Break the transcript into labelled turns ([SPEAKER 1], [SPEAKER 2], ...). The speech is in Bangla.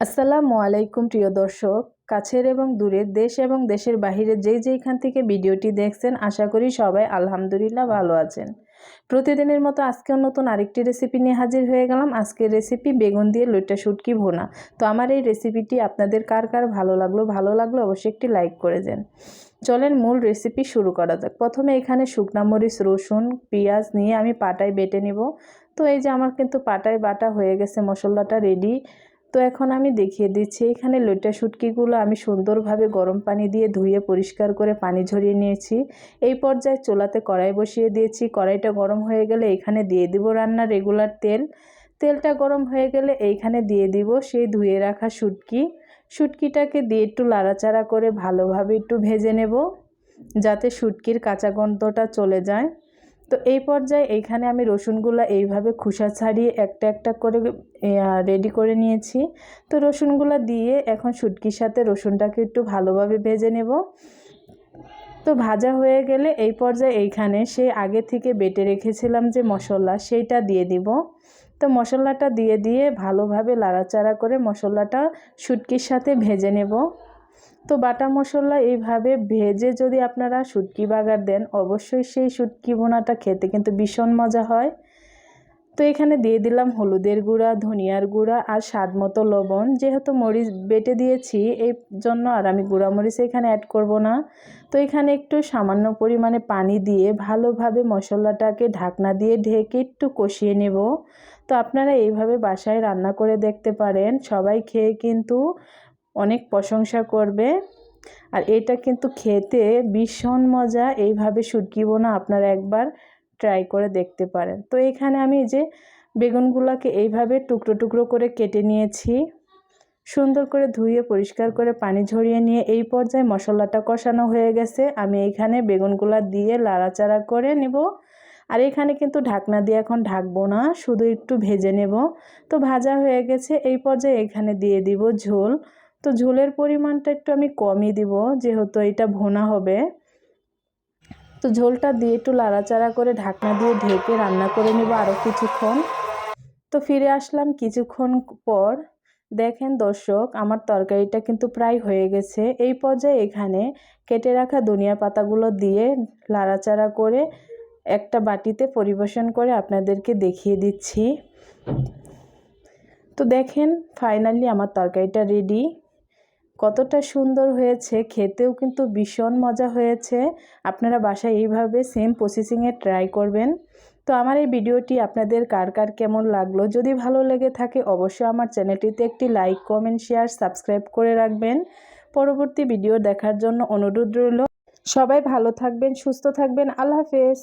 [SPEAKER 1] আসসালামু আলাইকুম, প্রিয় দর্শক। কাছের এবং দূরের দেশ এবং দেশের বাহিরে যেই যেইখান থেকে ভিডিওটি দেখছেন, আশা করি সবাই আলহামদুলিল্লাহ ভালো আছেন। প্রতিদিনের মতো আজকেও নতুন আরেকটি রেসিপি নিয়ে হাজির হয়ে গেলাম। আজকের রেসিপি বেগুন দিয়ে লইটা শুটকি ভোনা। তো আমার এই রেসিপিটি আপনাদের কার কার ভালো লাগল ভালো লাগল অবশ্যই একটি লাইক করে দেন। চলেন মূল রেসিপি শুরু করা যাক। প্রথমে এখানে শুকনা মরিচ, রসুন, পেঁয়াজ নিয়ে আমি পাটায় বেটে নিব। তো এই যে আমার কিন্তু পাটায় বাটা হয়ে গেছে, মশলাটা রেডি তো এখন আমি দেখিয়ে দিচ্ছি, এখানে লইটা শুটকিগুলো আমি সুন্দরভাবে গরম পানি দিয়ে ধুয়ে পরিষ্কার করে পানি ঝরিয়ে নিয়েছি। এই পর্যায়ে চোলাতে কড়াই বসিয়ে দিয়েছি, কড়াইটা গরম হয়ে গেলে এখানে দিয়ে দিব রান্নার রেগুলার তেল। তেলটা গরম হয়ে গেলে এইখানে দিয়ে দিব সেই ধুয়ে রাখা শুটকি। শুটকিটাকে দিয়ে একটু লাড়াচাড়া করে ভালোভাবে একটু ভেজে নেব, যাতে শুটকির কাঁচা গন্ধটা চলে যায়। তো এই পর্যায়ে এইখানে আমি রসুনগুলো এইভাবে খোসা ছাড়িয়ে একটা একটা করে রেডি করে নিয়েছি। তো রসুনগুলো দিয়ে এখন শুটকির সাথে রসুনটাকে একটু ভালোভাবে ভেজে নেব। তো ভাজা হয়ে গেলে এই পর্যায়ে এইখানে সে আগে থেকে বেটে রেখেছিলাম যে মশলা, সেইটা দিয়ে দিব। তো মশলাটা দিয়ে দিয়ে ভালোভাবে লাড়াচাড়া করে মশলাটা শুটকির সাথে ভেজে নেব। তো বাটা মশলা এইভাবে ভেজে যদি আপনারা শুটকি বাগার দেন, অবশ্যই সেই শুটকি বোনাটা খেতে কিন্তু ভীষণ মজা হয়। তো এখানে দিয়ে দিলাম হলুদের গুঁড়া, ধনিয়ার গুঁড়া আর স্বাদ মতো লবণ। যেহেতু মরিচ বেটে দিয়েছি, এই জন্য আর আমি গুঁড়া মরিচ এখানে অ্যাড করব না। তো এখানে একটু সামান্য পরিমাণে পানি দিয়ে ভালোভাবে মশলাটাকে ঢাকনা দিয়ে ঢেকে একটু কষিয়ে নেব। তো আপনারা এইভাবে বাসায় রান্না করে দেখতে পারেন। সবাই খেয়ে কিন্তু অনেক প্রশংসা করবে। আর এটা কিন্তু খেতে ভীষণ মজা। এইভাবে শুটকিব না আপনারা একবার ট্রাই করে দেখতে পারেন। তো এখানে আমি যে বেগুনগুলোকে এইভাবে টুকরো টুকরো করে কেটে নিয়েছি। সুন্দর করে ধুয়ে, পরিষ্কার করে পানি ঝরিয়ে নিয়ে এই পর্যায়ে মশলাটা কষানো হয়ে গেছে। আমি এইখানে বেগুনগুলা দিয়ে লাড়াচাড়া করে নেব। আর এখানে কিন্তু ঢাকনা দিয়ে এখন ঢাকবো না, শুধু একটু ভেজে নেব। তো ভাজা হয়ে গেছে। এই পর্যায়ে এখানে দিয়ে দিব ঝোল। তো ঝোলের পরিমাণটা একটু আমি কমই দিব, যেহেতু এটা ভোনা হবে। তো ঝোলটা দিয়ে একটু লাড়াচাড়া করে ঢাকনা দিয়ে ঢেকে রান্না করে নেব আরও কিছুক্ষণ। তো ফিরে আসলাম কিছুক্ষণ পর। দেখেন দর্শক, আমার তরকারিটা কিন্তু প্রায় হয়ে গেছে। এই পর্যায়ে এখানে কেটে রাখা ধনিয়া পাতাগুলো দিয়ে লাড়াচাড়া করে একটা বাটিতে পরিবেশন করে আপনাদেরকে দেখিয়ে দিচ্ছি। তো দেখেন, ফাইনালি আমার তরকারিটা রেডি। কতটা সুন্দর হয়েছে, খেতেও কিন্তু ভীষণ মজা হয়েছে। আপনারা বাসায় এইভাবে সেম প্রসেসিংয়ে ট্রাই করবেন। তো আমার এই ভিডিওটি আপনাদের কার কার কেমন লাগল? যদি ভালো লেগে থাকে অবশ্যই আমার চ্যানেলটিতে একটি লাইক কমেন্ট শেয়ার সাবস্ক্রাইব করে রাখবেন। পরবর্তী ভিডিও দেখার জন্য অনুরোধ রইল। সবাই ভালো থাকবেন, সুস্থ থাকবেন। আল্লাহ হাফেজ।